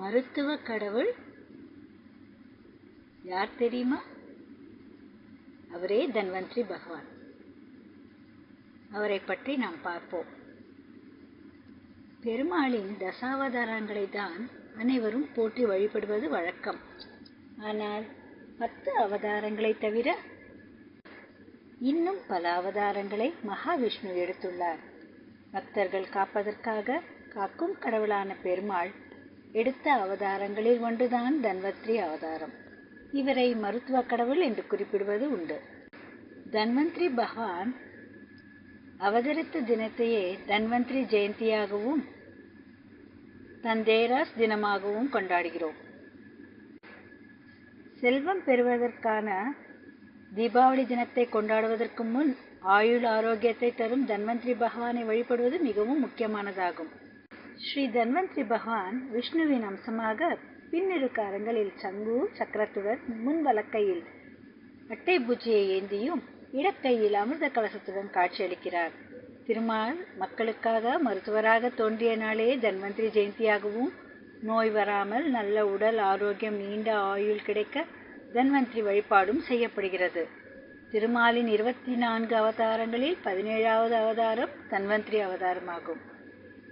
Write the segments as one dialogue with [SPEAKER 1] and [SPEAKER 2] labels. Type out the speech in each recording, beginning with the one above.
[SPEAKER 1] மருத்துவ கடவுள் யார் தெரியுமா? அவரே தன்வந்திரி பகவான். அவரை பற்றி நாம் பார்ப்போம். பெருமாளின் தசாவதாரங்களை தான் அனைவரும் போற்றி வழிபடுவது வழக்கம். ஆனால் பத்து அவதாரங்களை தவிர இன்னும் பல அவதாரங்களை மகாவிஷ்ணு எடுத்துள்ளார். பக்தர்கள் காப்பதற்காக காக்கும் கடவுளான பெருமாள் எடுத்த அவதாரங்களில் ஒன்றுதான் தன்வந்திரி அவதாரம். இவரை மருத்துவ கடவுள் என்று குறிப்பிடுவது உண்டு. தன்வந்திரி பகவான் அவதரித்த தினத்தையே தன்வந்திரி ஜெயந்தியாகவும் தந்தேராஸ் தினமாகவும் கொண்டாடுகிறோம். செல்வம் பெறுவதற்கான தீபாவளி தினத்தை கொண்டாடுவதற்கு முன் ஆயுள் ஆரோக்கியத்தை தரும் தன்வந்திரி பகவானை வழிபடுவது மிகவும் முக்கியமானதாகும். ஸ்ரீ தன்வந்திரி பகவான் விஷ்ணுவின் அம்சமாக பின்னிரு காரங்களில் சங்கு சக்கரத்துடன் முன் வலக்கையில் அட்டை பூஜையை ஏந்தியும் இடக்கையில் அமிர்த கலசத்துடன் காட்சியளிக்கிறார். திருமால் மக்களுக்காக மருத்துவராக தோன்றிய நாளே தன்வந்திரி ஜெயந்தியாகவும் நோய் வராமல் நல்ல உடல் ஆரோக்கியம் நீண்ட ஆயுள் கிடைக்க தன்வந்திரி வழிபாடும் செய்யப்படுகிறது. திருமாலின் இருபத்தி நான்கு அவதாரங்களில் பதினேழாவது அவதாரம் தன்வந்திரி அவதாரமாகும்.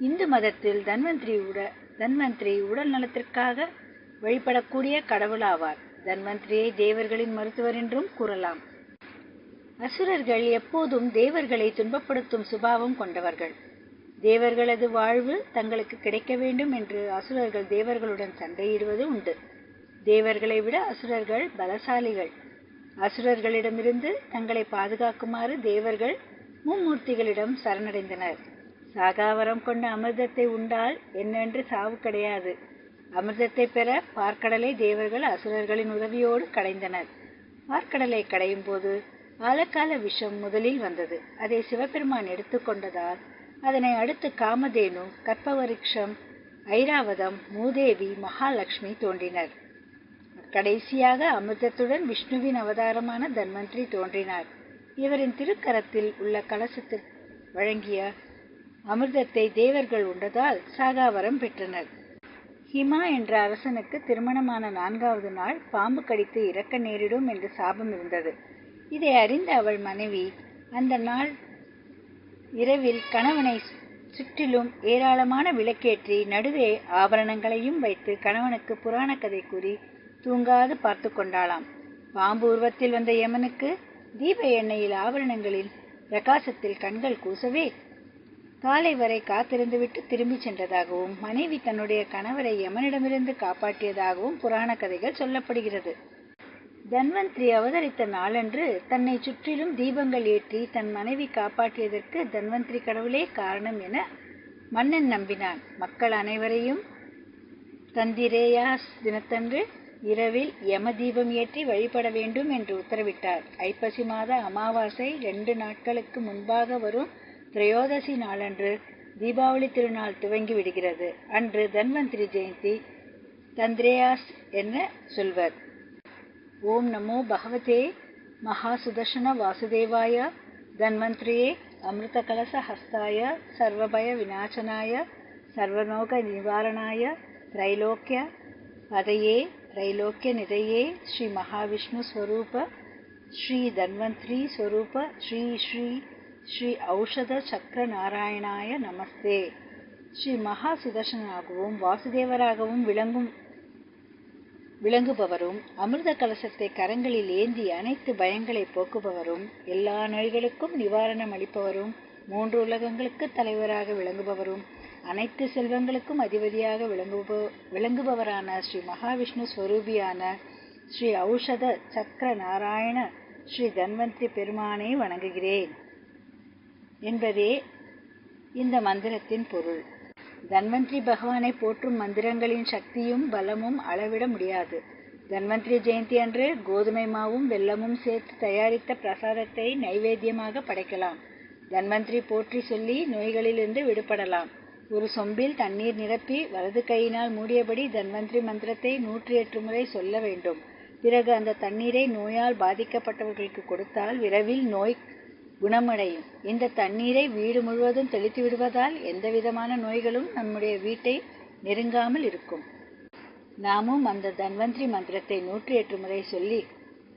[SPEAKER 1] இந்து மதத்தில் தன்வந்திரி உட தன்வந்திரி உடல் நலத்திற்காக வழிபடக்கூடிய கடவுளாவார் தன்வந்திரியை தேவர்களின் மருத்துவர் என்றும் கூறலாம். அசுரர்கள் எப்போதும் தேவர்களை துன்பப்படுத்தும் சுபாவம் கொண்டவர்கள். தேவர்களது வாழ்வு தங்களுக்கு கிடைக்க வேண்டும் என்று அசுரர்கள் தேவர்களுடன் சண்டையிடுவது உண்டு. தேவர்களை விட அசுரர்கள் பலசாலிகள். அசுரர்களிடமிருந்து தங்களை பாதுகாக்குமாறு தேவர்கள் மும்மூர்த்திகளிடம் சரணடைந்தனர். சாகாவரம் கொண்ட அமிர்தத்தை உண்டால் என்னென்று சாவு கிடையாது. அமிர்தத்தை பெற பார்க்கடலை தேவர்கள் அசுரர்களின் உதவியோடு கடைந்தனர். பார்க்கடலை கடையும் போது ஆலக்கால விஷம் முதலில் வந்தது. அதை சிவபெருமான் எடுத்துக்கொண்டதால் அதனை அடுத்து காமதேனு கற்பவருஷம் ஐராவதம் மூதேவி மகாலட்சுமி தோன்றினர். கடைசியாக அமிர்தத்துடன் விஷ்ணுவின் அவதாரமான தன்வந்திரி தோன்றினார். இவரின் திருக்கரத்தில் உள்ள கலசத்தில் வழங்கிய அமிர்தத்தை தேவர்கள் உண்டதால் சாகாவரம் பெற்றனர். ஹிமா என்ற அரசனுக்கு திருமணமான நான்காவது நாள் பாம்பு கடித்து இறக்க நேரிடும் என்று சாபம் இருந்தது. இதை அறிந்த அவள் மனைவி அந்த நாள் இரவில் கணவனை சுற்றிலும் ஏராளமான விளக்கேற்றி நடுவே ஆபரணங்களையும் வைத்து கணவனுக்கு புராண கதை கூறி தூங்காது பார்த்து கொண்டாளாம். பாம்பு உருவத்தில் வந்த யமனுக்கு தீப எண்ணெயில் ஆபரணங்களில் பிரகாசத்தில் கண்கள் கூசவே காலை வரை காத்திருந்துவிட்டு திரும்பி சென்றதாகவும் மனைவி தன்னுடைய கணவரை யமனிடமிருந்து காப்பாற்றியதாகவும் புராண கதைகள் சொல்லப்படுகிறது. தன்வந்திரி அவதரித்த நாளன்று தன்னை சுற்றிலும் தீபங்கள் ஏற்றி தன் மனைவி காப்பாற்றியதற்கு தன்வந்திரி கடவுளே காரணம் என மன்னன் நம்பினான். மக்கள் அனைவரையும் தந்திரேயாஸ் தினத்தன்று இரவில் யம தீபம் ஏற்றி வழிபட வேண்டும் என்று உத்தரவிட்டார். ஐப்பசி மாத அமாவாசை ரெண்டு நாட்களுக்கு முன்பாக வரும் திரையோதசி நாளன்று தீபாவளி திருநாள் துவங்கி விடுகிறது அன்று தன்வந்திரி ஜெயந்தி தந்திரேயாஸ் என சொல்வர்? ஓம் நமோ பகவதே மகாசுதர்ஷன வாசுதேவாய தன்வந்திரியே அமிர்த கலச ஹஸ்தாய சர்வபய விநாசனாய சர்வநோக நிவாரணாய திரைலோக்கிய பதையே திரைலோக்கிய நிதையே ஸ்ரீ மகாவிஷ்ணு ஸ்வரூப ஸ்ரீ தன்வந்திரி ஸ்வரூப ஸ்ரீ ஸ்ரீ ஸ்ரீ ஔஷத சக்கர நாராயணாய நமஸ்தே. ஸ்ரீ மகா சுதர்ஷனாகவும் வாசுதேவராகவும் விளங்கும் விளங்குபவரும் அமிர்த கலசத்தை கரங்களில் ஏந்தி அனைத்து பயங்களை போக்குபவரும் எல்லா நோய்களுக்கும் நிவாரணம் அளிப்பவரும் மூன்று உலகங்களுக்கு தலைவராக விளங்குபவரும் அனைத்து செல்வங்களுக்கும் அதிபதியாக விளங்குப விளங்குபவரான ஸ்ரீ மகாவிஷ்ணு ஸ்வரூபியான ஸ்ரீ ஔஷத சக்கர நாராயண ஸ்ரீ தன்வந்திரி பெருமானை வணங்குகிறேன். என்பதே இந்த மந்திரத்தின் பொருள். தன்வந்திரி பகவானை போற்றும் மந்திரங்களின் சக்தியும் பலமும் அளவிட முடியாது. தன்வந்திரி ஜெயந்தி அன்று கோதுமை மாவும் வெல்லமும் சேர்த்து தயாரித்த பிரசாதத்தை நைவேத்தியமாக படைக்கலாம். தன்வந்திரி போற்றி சொல்லி நோய்களிலிருந்து விடுபடலாம். ஒரு சொம்பில் தண்ணீர் நிரப்பி வலது கையினால் மூடியபடி தன்வந்திரி மந்திரத்தை நூற்றி எட்டு முறை சொல்ல வேண்டும். பிறகு அந்த தண்ணீரை நோயால் பாதிக்கப்பட்டவர்களுக்கு கொடுத்தால் விரைவில் நோய் குணமடையும். இந்த தண்ணீரை வீடு முழுவதும் தெளித்து விடுவதால் எந்தவிதமான நோய்களும் நம்முடைய வீட்டை நெருங்காமல் இருக்கும். நாமும் அந்த தன்வந்திரி மந்திரத்தை நூற்றி எட்டு முறை சொல்லி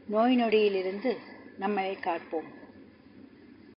[SPEAKER 1] நோய் நொடியிலிருந்து நம்மை காப்போம்.